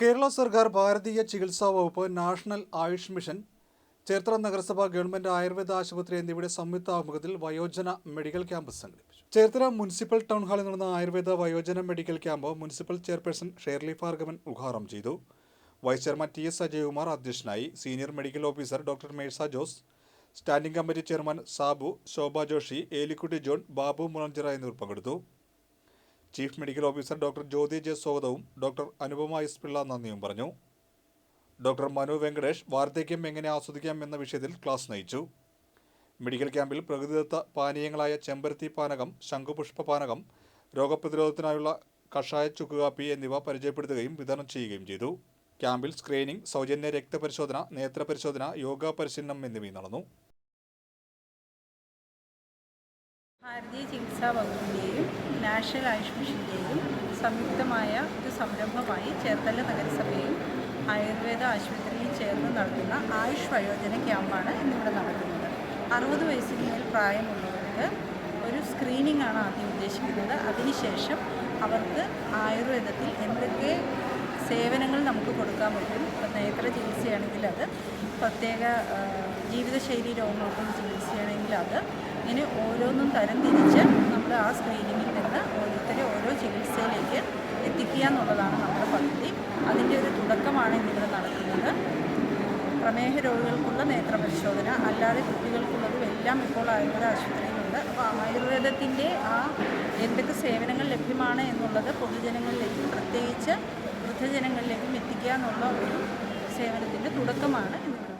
കേരള സർക്കാർ ഭാരതീയ ചികിത്സാ വകുപ്പ് നാഷണൽ ആയുഷ് മിഷൻ ചേർത്തല നഗരസഭ ഗവൺമെന്റ് ആയുർവേദ ആശുപത്രി എന്നിവയുടെ സംയുക്ത ആഭിമുഖ്യത്തിൽ വയോജന മെഡിക്കൽ ക്യാമ്പ് സംഘടിപ്പിച്ചു. ചേർത്തല മുനിസിപ്പൽ ടൗൺ ഹാളിൽ നടന്ന ആയുർവേദ വയോജന medical camp municipal chairperson Shirley Bhargavan ഉദ്ഘാടനം ചെയ്തു. Vice chairman T S Ajayakumar അധ്യക്ഷനായി senior medical officer doctor Mercy Jose standing committee chairman Sabu Shobha Joshy Elikutty John Babu Mulanchira എന്നിവർ പങ്കെടുത്തു. Chief medical officer doctor Jyothi J സ്വാഗതവും doctor Anupama S Pillai നന്ദിയും പറഞ്ഞു. Doctor Manu Venkatesh വാർദ്ധക്യം എങ്ങനെ ആസ്വദിക്കാം എന്ന വിഷയത്തിൽ ക്ലാസ് നയിച്ചു. മെഡിക്കൽ ക്യാമ്പിൽ പ്രകൃതിദത്ത പാനീയങ്ങളായ ചെമ്പരത്തി പാനകം ശംഖുപുഷ്പ പാനകം രോഗപ്രതിരോധത്തിനായുള്ള കഷായ ചുക്കുകാപ്പി എന്നിവ പരിചയപ്പെടുത്തുകയും വിതരണം ചെയ്യുകയും ചെയ്തു. ക്യാമ്പിൽ സ്ക്രീനിംഗ് സൗജന്യ രക്തപരിശോധന നേത്രപരിശോധന യോഗ പരിശീലനം എന്നിവയും നടന്നു. ഭാരതീയ ചികിത്സാ വകുപ്പിന്റെയും നാഷണൽ ആയുഷ് മിഷന്റെയും സംയുക്തമായ ഒരു സംരംഭമായി ചേർത്തല നഗരസഭയും ആയുർവേദ ആശുപത്രിയും ചേർന്ന് നടത്തുന്ന ആയുഷ് വയോജന ക്യാമ്പാണ് ഇന്നിവിടെ നടക്കുന്നത്. അറുപത് വയസ്സിന് മേൽ പ്രായമുള്ളവർക്ക് ഒരു സ്ക്രീനിംഗ് ആണ് ആദ്യം ഉദ്ദേശിക്കുന്നത്. അതിനുശേഷം അവർക്ക് ആയുർവേദത്തിൽ എന്തൊക്കെ സേവനങ്ങൾ നമുക്ക് കൊടുക്കാൻ പറ്റും? ഇപ്പം നേത്ര ചികിത്സയാണെങ്കിൽ അത് പ്രത്യേക ജീവിതശൈലി രോഗങ്ങൾക്കും ചികിത്സയാണെങ്കിൽ അത് ഇങ്ങനെ ഓരോന്നും തരം തിരിച്ച് നമ്മൾ ആ സ്ക്രീനിങ്ങിൽ നിന്ന് ചികിത്സയിലേക്ക് എത്തിക്കുക എന്നുള്ളതാണ് നമ്മുടെ പദ്ധതി. അതിന്റെ ഒരു തുടക്കമാണ് ഇന്നിവിടെ നടക്കുന്നത്. പ്രമേഹ രോഗികൾക്കുള്ള നേത്രപരിശോധന അല്ലാതെ കുട്ടികൾക്കുള്ളതും എല്ലാം ഇപ്പോൾ ആയുർവേദ ആശുപത്രിയിലുണ്ട്. അപ്പോൾ ആയുർവേദത്തിന്റെ ആ എന്തൊക്കെ സേവനങ്ങൾ ലഭ്യമാണ് എന്നുള്ളത് പൊതുജനങ്ങളിലേക്കും പ്രത്യേകിച്ച് വൃദ്ധജനങ്ങളിലേക്കും എത്തിക്കുക എന്നുള്ള ഒരു സേവനത്തിന്റെ തുടക്കമാണ് ഇന്നിവിടെ